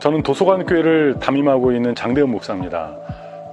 저는 도서관 교회를 담임하고 있는 장대현 목사입니다.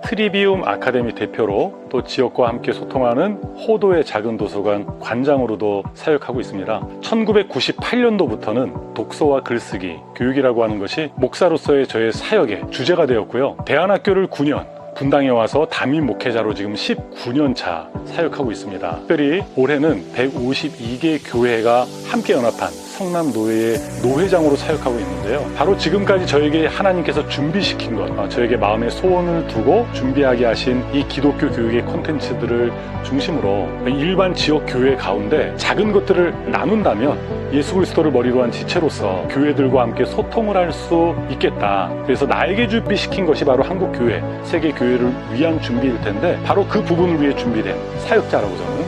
트리비움 아카데미 대표로 또 지역과 함께 소통하는 호도의 작은 도서관 관장으로도 사역하고 있습니다. 1998년도부터는 독서와 글쓰기, 교육이라고 하는 것이 목사로서의 저의 사역의 주제가 되었고요. 대안학교를 9년, 분당에 와서 담임 목회자로 지금 19년 차 사역하고 있습니다. 특별히 올해는 152개 교회가 함께 연합한 성남 노회의 노회장으로 사역하고 있는데요. 바로 지금까지 저에게 하나님께서 준비시킨 것, 어, 저에게 마음의 소원을 두고 준비하게 하신 이 기독교 교육의 콘텐츠들을 중심으로 일반 지역 교회 가운데 작은 것들을 나눈다면 예수 그리스도를 머리로 한 지체로서 교회들과 함께 소통을 할 수 있겠다. 그래서 나에게 준비시킨 것이 바로 한국 교회, 세계 교회를 위한 준비일 텐데 바로 그 부분을 위해 준비된 사역자라고 저는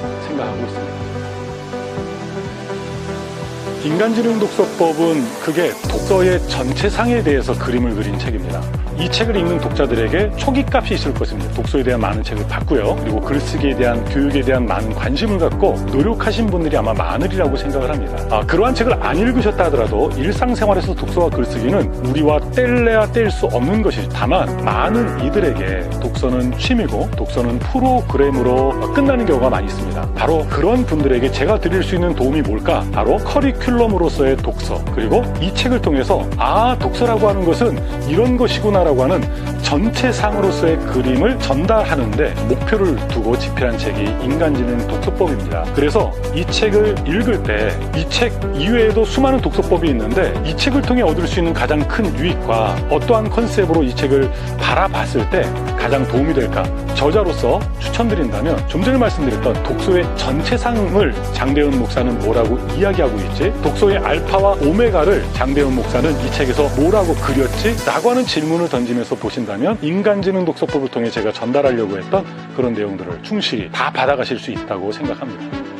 인간지능 독서법은 그게 독서의 전체상에 대해서 그림을 그린 책입니다. 이 책을 읽는 독자들에게 초기값이 있을 것입니다. 독서에 대한 많은 책을 봤고요. 그리고 글쓰기에 대한 교육에 대한 많은 관심을 갖고 노력하신 분들이 아마 많으리라고 생각을 합니다. 아, 그러한 책을 안 읽으셨다 하더라도 일상생활에서 독서와 글쓰기는 우리와 뗄래야 뗄 수 없는 것이지. 다만 많은 이들에게 독서는 취미고 독서는 프로그램으로 끝나는 경우가 많이 있습니다. 바로 그런 분들에게 제가 드릴 수 있는 도움이 뭘까? 바로 커리큘럼 으로서의 독서. 그리고 이 책을 통해서 아, 독서라고 하는 것은 이런 것이구나라고 하는 전체상으로서의 그림을 전달하는데 목표를 두고 집필한 책이 인간지능 독서법입니다. 그래서 이 책을 읽을 때 이 책 이외에도 수많은 독서법이 있는데 이 책을 통해 얻을 수 있는 가장 큰 유익과 어떠한 컨셉으로 이 책을 바라봤을 때 가장 도움이 될까? 저자로서 추천드린다면 좀 전에 말씀드렸던 독서의 전체상을 장대훈 목사는 뭐라고 이야기하고 있지? 독서의 알파와 오메가를 장대훈 목사는 이 책에서 뭐라고 그렸지? 라고 하는 질문을 던지면서 보신다면 인간지능 독서법을 통해 제가 전달하려고 했던 그런 내용들을 충실히 다 받아가실 수 있다고 생각합니다.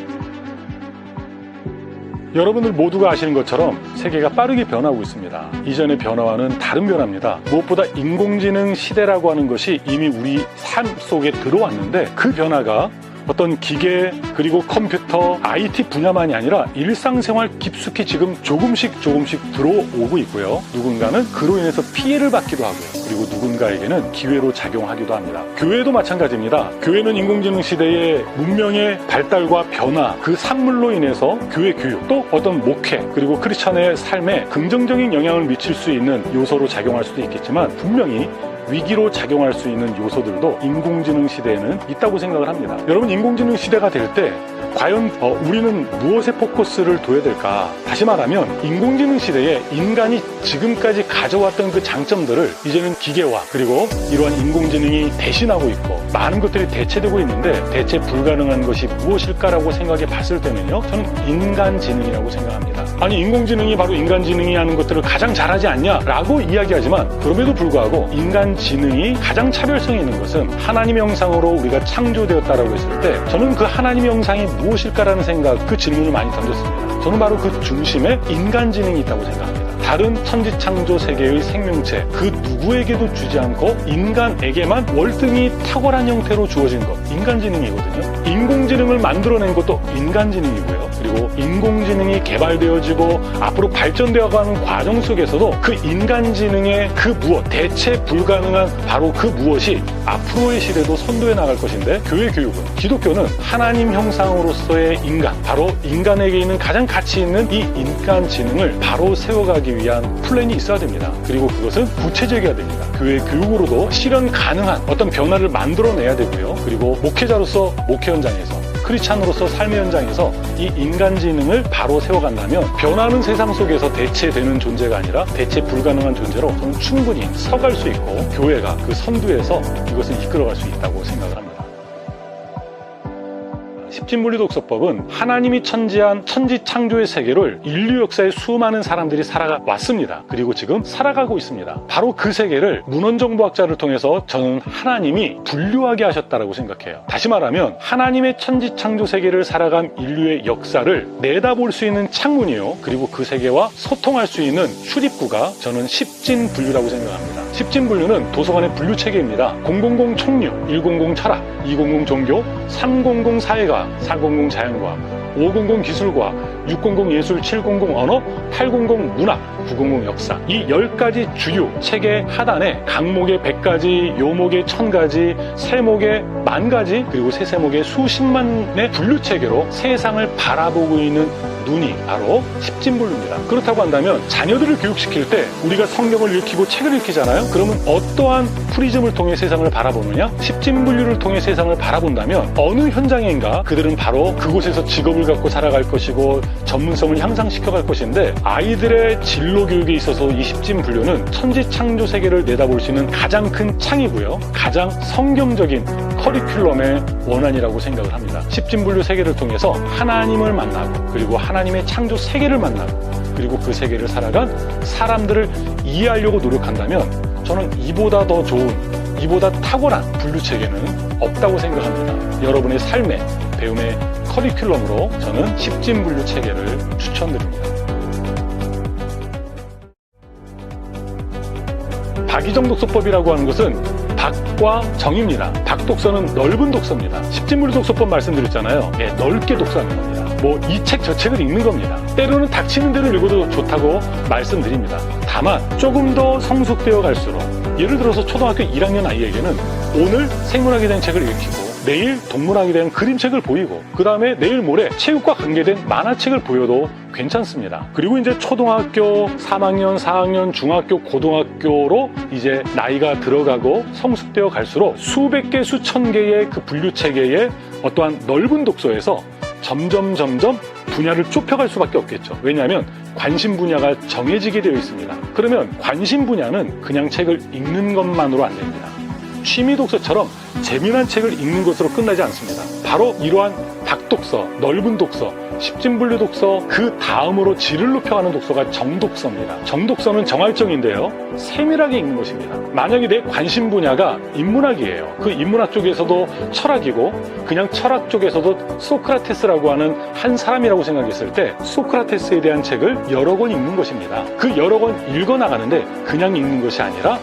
여러분들 모두가 아시는 것처럼 세계가 빠르게 변하고 있습니다. 이전의 변화와는 다른 변화입니다. 무엇보다 인공지능 시대라고 하는 것이 이미 우리 삶 속에 들어왔는데 그 변화가 어떤 기계 그리고 컴퓨터 IT 분야만이 아니라 일상생활 깊숙이 지금 조금씩 조금씩 들어오고 있고요. 누군가는 그로 인해서 피해를 받기도 하고요. 그리고 누군가에게는 기회로 작용하기도 합니다. 교회도 마찬가지입니다. 교회는 인공지능 시대의 문명의 발달과 변화 그 산물로 인해서 교회 교육 또 어떤 목회 그리고 크리스천의 삶에 긍정적인 영향을 미칠 수 있는 요소로 작용할 수도 있겠지만 분명히 위기로 작용할 수 있는 요소들도 인공지능 시대에는 있다고 생각을 합니다. 여러분 인공지능 시대가 될 때 과연 어, 우리는 무엇에 포커스를 둬야 될까? 다시 말하면 인공지능 시대에 인간이 지금까지 가져왔던 그 장점들을 이제는 기계화 그리고 이러한 인공지능이 대신하고 있고 많은 것들이 대체되고 있는데 대체 불가능한 것이 무엇일까라고 생각해 봤을 때는요 저는 인간지능이라고 생각합니다. 아니 인공지능이 바로 인간지능이 하는 것들을 가장 잘하지 않냐라고 이야기하지만 그럼에도 불구하고 인간지능이 가장 차별성이 있는 것은 하나님 형상으로 우리가 창조되었다라고 했을 때 저는 그 하나님 형상이 무엇일까라는 생각 그 질문을 많이 던졌습니다. 저는 바로 그 중심에 인간 지능이 있다고 생각합니다. 다른 천지창조 세계의 생명체 그 누구에게도 주지 않고 인간에게만 월등히 탁월한 형태로 주어진 것 인간지능이거든요. 인공지능을 만들어낸 것도 인간지능이고요. 그리고 인공지능이 개발되어지고 앞으로 발전되어가는 과정 속에서도 그 인간지능의 그 무엇 대체 불가능한 바로 그 무엇이 앞으로의 시대도 선도해 나갈 것인데 교회 교육은 기독교는 하나님 형상으로서의 인간 바로 인간에게 있는 가장 가치 있는 이 인간지능을 바로 세워가기 위한 플랜이 있어야 됩니다. 그리고 그것은 구체적이어야 됩니다. 교회 교육으로도 실현 가능한 어떤 변화를 만들어내야 되고요. 그리고 목회자로서 목회 현장에서 크리스찬으로서 삶의 현장에서 이 인간 지능을 바로 세워간다면 변하는 세상 속에서 대체되는 존재가 아니라 대체 불가능한 존재로 저는 충분히 서갈 수 있고 교회가 그 선두에서 이것을 이끌어갈 수 있다고 생각을 합니다. 십진물리 독서법은 하나님이 천지한 천지 창조의 세계를 인류 역사에 수많은 사람들이 살아가 왔습니다. 그리고 지금 살아가고 있습니다. 바로 그 세계를 문헌정보학자를 통해서 저는 하나님이 분류하게 하셨다라고 생각해요. 다시 말하면 하나님의 천지 창조 세계를 살아간 인류의 역사를 내다볼 수 있는 창문이요. 그리고 그 세계와 소통할 수 있는 출입구가 저는 십진 분류라고 생각합니다. 십진 분류는 도서관의 분류 체계입니다. 000 총류, 100 철학, 200 종교, 300 사회가, 400 자연과학, 500 기술과 600 예술, 700 언어, 800 문학, 900 역사. 이 10가지 주요 책의 하단에 강목의 100가지, 요목의 1000가지, 세목의 만가지, 그리고 세세목의 수십만의 분류 체계로 세상을 바라보고 있는 눈이 바로 십진분류입니다. 그렇다고 한다면 자녀들을 교육시킬 때 우리가 성경을 읽히고 책을 읽히잖아요. 그러면 어떠한 프리즘을 통해 세상을 바라보느냐? 십진분류를 통해 세상을 바라본다면 어느 현장인가 그들은 바로 그곳에서 직업을 갖고 살아갈 것이고 전문성을 향상시켜 갈 것인데 아이들의 진로 교육에 있어서 이 십진분류는 천지 창조 세계를 내다볼 수 있는 가장 큰 창이고요. 가장 성경적인 커리큘럼의 원안이라고 생각을 합니다. 십진분류 세계를 통해서 하나님을 만나고 그리고 하나님 의 창조 세계를 만나고 그리고 그 세계를 살아간 사람들을 이해하려고 노력한다면 저는 이보다 더 좋은 이보다 탁월한 분류 체계는 없다고 생각합니다. 여러분의 삶의 배움의 커리큘럼으로 저는 십진 분류 체계를 추천드립니다. 박이정 독서법이라고 하는 것은 박과 정입니다. 박독서는 넓은 독서입니다. 십진물류 독서법 말씀드렸잖아요. 예, 넓게 독서하는 겁니다. 뭐 이 책 저 책을 읽는 겁니다. 때로는 닥치는 대로 읽어도 좋다고 말씀드립니다. 다만 조금 더 성숙되어 갈수록 예를 들어서 초등학교 1학년 아이에게는 오늘 생물학에 대한 책을 읽히고 내일 동물학에 대한 그림책을 보이고 그 다음에 내일 모레 체육과 관계된 만화책을 보여도 괜찮습니다. 그리고 이제 초등학교 3학년, 4학년, 중학교, 고등학교로 이제 나이가 들어가고 성숙되어 갈수록 수백 개, 수천 개의 그 분류 체계의 어떠한 넓은 독서에서 점점 점점 분야를 좁혀갈 수밖에 없겠죠. 왜냐하면 관심 분야가 정해지게 되어 있습니다. 그러면 관심 분야는 그냥 책을 읽는 것만으로 안 됩니다. 취미 독서처럼 재미난 책을 읽는 것으로 끝나지 않습니다. 바로 이러한 박독서, 넓은 독서, 십진분류 독서, 그 다음으로 질을 높여가는 독서가 정독서입니다. 정독서는 정할정인데요. 세밀하게 읽는 것입니다. 만약에 내 관심 분야가 인문학이에요. 그 인문학 쪽에서도 철학이고, 그냥 철학 쪽에서도 소크라테스라고 하는 한 사람이라고 생각했을 때, 소크라테스에 대한 책을 여러 권 읽는 것입니다. 그 여러 권 읽어 나가는데, 그냥 읽는 것이 아니라,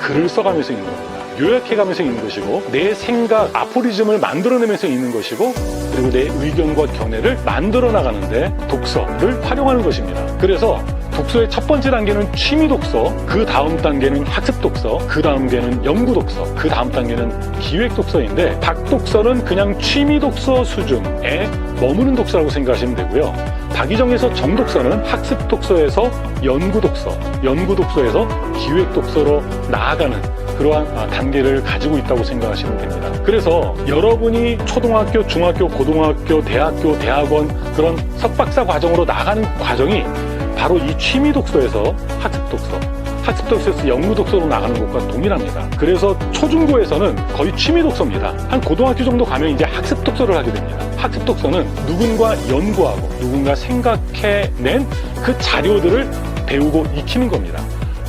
글을 써가면서 읽는 겁니다. 요약해가면서 읽는 것이고 내 생각, 아포리즘을 만들어내면서 읽는 것이고 그리고 내 의견과 견해를 만들어 나가는데 독서를 활용하는 것입니다. 그래서 독서의 첫 번째 단계는 취미 독서, 그 다음 단계는 학습 독서, 그 다음 단계는 연구 독서, 그 다음 단계는 기획 독서인데 박독서는 그냥 취미 독서 수준에 머무는 독서라고 생각하시면 되고요. 박이정에서 정독서는 학습 독서에서 연구 독서, 연구 독서에서 기획 독서로 나아가는 그러한 아, 단계를 가지고 있다고 생각하시면 됩니다. 그래서 여러분이 초등학교, 중학교, 고등학교, 대학교, 대학원 그런 석박사 과정으로 나가는 과정이 바로 이 취미 독서에서 학습 독서, 학습 독서에서 연구 독서로 나가는 것과 동일합니다. 그래서 초중고에서는 거의 취미 독서입니다. 한 고등학교 정도 가면 이제 학습 독서를 하게 됩니다. 학습 독서는 누군가 연구하고 누군가 생각해낸 그 자료들을 배우고 익히는 겁니다.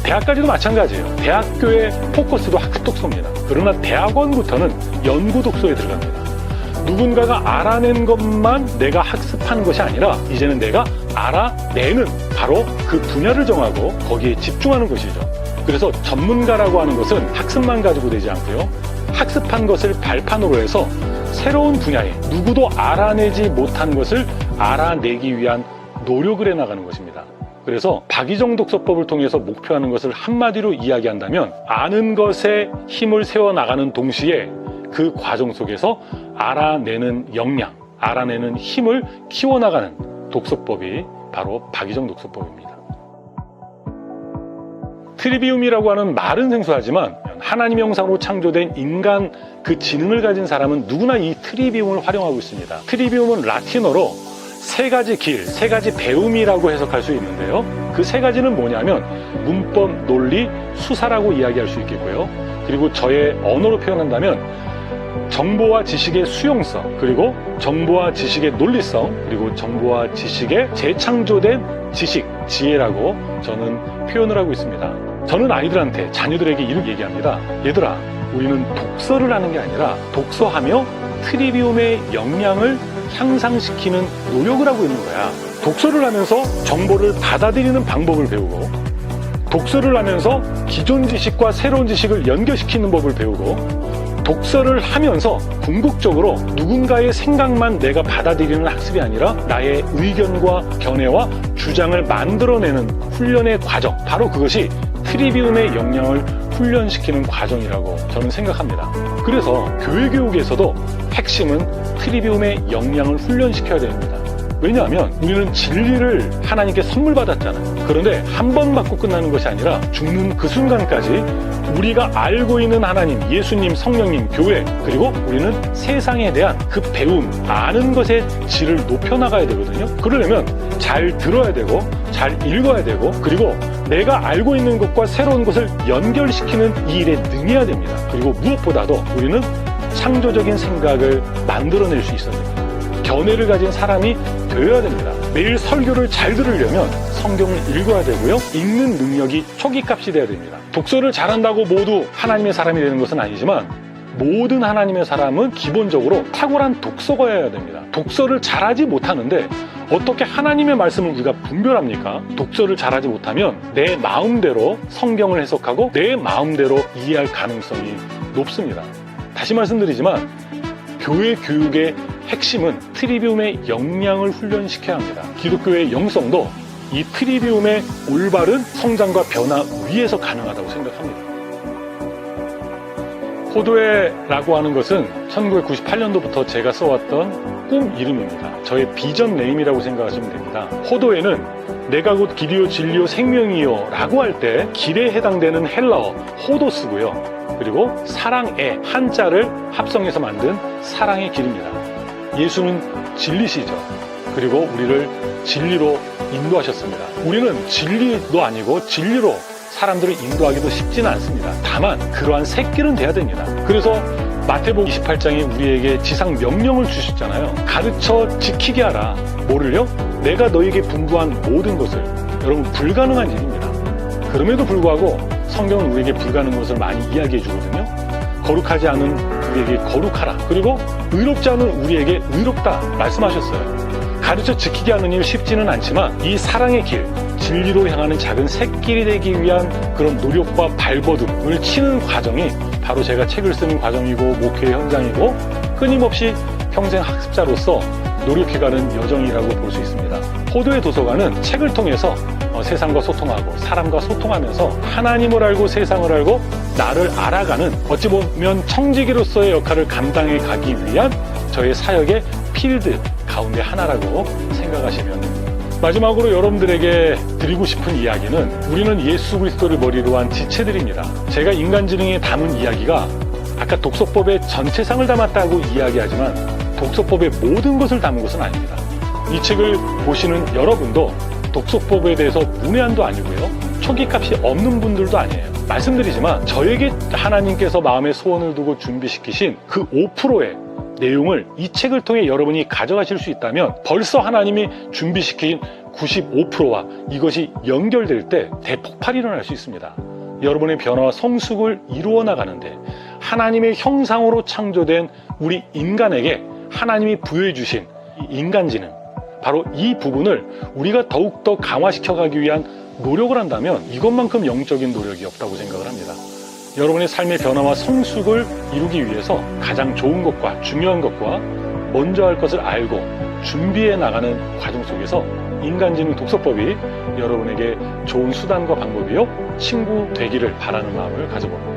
대학까지도 마찬가지예요. 대학교의 포커스도 학습 독서입니다. 그러나 대학원부터는 연구 독서에 들어갑니다. 누군가가 알아낸 것만 내가 학습하는 것이 아니라 이제는 내가 알아내는 바로 그 분야를 정하고 거기에 집중하는 것이죠. 그래서 전문가라고 하는 것은 학습만 가지고 되지 않고요. 학습한 것을 발판으로 해서 새로운 분야에 누구도 알아내지 못한 것을 알아내기 위한 노력을 해 나가는 것입니다. 그래서 박이정 독서법을 통해서 목표하는 것을 한마디로 이야기한다면 아는 것에 힘을 세워 나가는 동시에 그 과정 속에서 알아내는 역량, 알아내는 힘을 키워나가는 독서법이 바로 박이정 독서법입니다. 트리비움이라고 하는 말은 생소하지만 하나님 형상으로 창조된 인간 그 지능을 가진 사람은 누구나 이 트리비움을 활용하고 있습니다. 트리비움은 라틴어로 세 가지 길, 세 가지 배움이라고 해석할 수 있는데요. 그 세 가지는 뭐냐면 문법, 논리, 수사라고 이야기할 수 있겠고요. 그리고 저의 언어로 표현한다면 정보와 지식의 수용성, 그리고 정보와 지식의 논리성, 그리고 정보와 지식의 재창조된 지식, 지혜라고 저는 표현을 하고 있습니다. 저는 아이들한테, 자녀들에게 이렇게 얘기합니다. 얘들아, 우리는 독서를 하는 게 아니라 독서하며 트리비움의 역량을 향상시키는 노력을 하고 있는 거야. 독서를 하면서 정보를 받아들이는 방법을 배우고, 독서를 하면서 기존 지식과 새로운 지식을 연결시키는 법을 배우고, 독서를 하면서 궁극적으로 누군가의 생각만 내가 받아들이는 학습이 아니라 나의 의견과 견해와 주장을 만들어내는 훈련의 과정. 바로 그것이 트리비움의 역량을 훈련시키는 과정이라고 저는 생각합니다. 그래서 교회 교육에서도 핵심은 트리비움의 역량을 훈련시켜야 됩니다. 왜냐하면 우리는 진리를 하나님께 선물 받았잖아요. 그런데 한 번 받고 끝나는 것이 아니라 죽는 그 순간까지 우리가 알고 있는 하나님, 예수님, 성령님, 교회, 그리고 우리는 세상에 대한 그 배움, 아는 것의 질을 높여나가야 되거든요. 그러려면 잘 들어야 되고, 잘 읽어야 되고, 그리고 내가 알고 있는 것과 새로운 것을 연결시키는 이 일에 능해야 됩니다. 그리고 무엇보다도 우리는 창조적인 생각을 만들어낼 수 있어야 됩니다. 견해를 가진 사람이 되어야 됩니다. 매일 설교를 잘 들으려면 성경을 읽어야 되고요. 읽는 능력이 초기값이 돼야 됩니다. 독서를 잘한다고 모두 하나님의 사람이 되는 것은 아니지만 모든 하나님의 사람은 기본적으로 탁월한 독서가여야 됩니다. 독서를 잘하지 못하는데 어떻게 하나님의 말씀을 우리가 분별합니까? 독서를 잘하지 못하면 내 마음대로 성경을 해석하고 내 마음대로 이해할 가능성이 높습니다. 다시 말씀드리지만 교회 교육의 핵심은 트리비움의 역량을 훈련시켜야 합니다. 기독교의 영성도 이 트리비움의 올바른 성장과 변화 위에서 가능하다고 생각합니다. 호도회라고 하는 것은 1998년도부터 제가 써왔던 꿈 이름입니다. 저의 비전 네임이라고 생각하시면 됩니다. 호도회는 내가 곧 길이요 진리요 생명이요 라고 할 때 길에 해당되는 헬라어 호도스고요. 그리고 사랑의 한자를 합성해서 만든 사랑의 길입니다. 예수는 진리시죠. 그리고 우리를 진리로 인도하셨습니다. 우리는 진리도 아니고 진리로 사람들을 인도하기도 쉽지는 않습니다. 다만 그러한 새길은 돼야 됩니다. 그래서 마태복음 28장에 우리에게 지상 명령을 주셨잖아요. 가르쳐 지키게 하라. 뭐를요? 내가 너에게 분부한 모든 것을. 여러분 불가능한 일입니다. 그럼에도 불구하고 성경은 우리에게 불가능한 것을 많이 이야기해 주거든요. 거룩하지 않은 우리에게 거룩하라. 그리고 의롭지 않은 우리에게 의롭다 말씀하셨어요. 가르쳐 지키게 하는 일 쉽지는 않지만 이 사랑의 길, 진리로 향하는 작은 새길이 되기 위한 그런 노력과 발버둥을 치는 과정이 바로 제가 책을 쓰는 과정이고 목회 현장이고 끊임없이 평생 학습자로서 노력해가는 여정이라고 볼 수 있습니다. 호도의 도서관은 책을 통해서 어, 세상과 소통하고 사람과 소통하면서 하나님을 알고 세상을 알고 나를 알아가는 어찌 보면 청지기로서의 역할을 감당해 가기 위한 저의 사역의 필드 가운데 하나라고 생각하시면. 마지막으로 여러분들에게 드리고 싶은 이야기는 우리는 예수 그리스도를 머리로 한 지체들입니다. 제가 인간지능에 담은 이야기가 아까 독서법의 전체상을 담았다고 이야기하지만 독서법의 모든 것을 담은 것은 아닙니다. 이 책을 보시는 여러분도 독서법에 대해서 문외한도 아니고요. 초기 값이 없는 분들도 아니에요. 말씀드리지만 저에게 하나님께서 마음의 소원을 두고 준비시키신 그 5%의 내용을 이 책을 통해 여러분이 가져가실 수 있다면 벌써 하나님이 준비시킨 95%와 이것이 연결될 때 대폭발이 일어날 수 있습니다. 여러분의 변화와 성숙을 이루어 나가는데 하나님의 형상으로 창조된 우리 인간에게 하나님이 부여해 주신 인간 지능 바로 이 부분을 우리가 더욱더 강화시켜 가기 위한 노력을 한다면 이것만큼 영적인 노력이 없다고 생각을 합니다. 여러분의 삶의 변화와 성숙을 이루기 위해서 가장 좋은 것과 중요한 것과 먼저 할 것을 알고 준비해 나가는 과정 속에서 인간지능 독서법이 여러분에게 좋은 수단과 방법이요 친구 되기를 바라는 마음을 가져봅니다.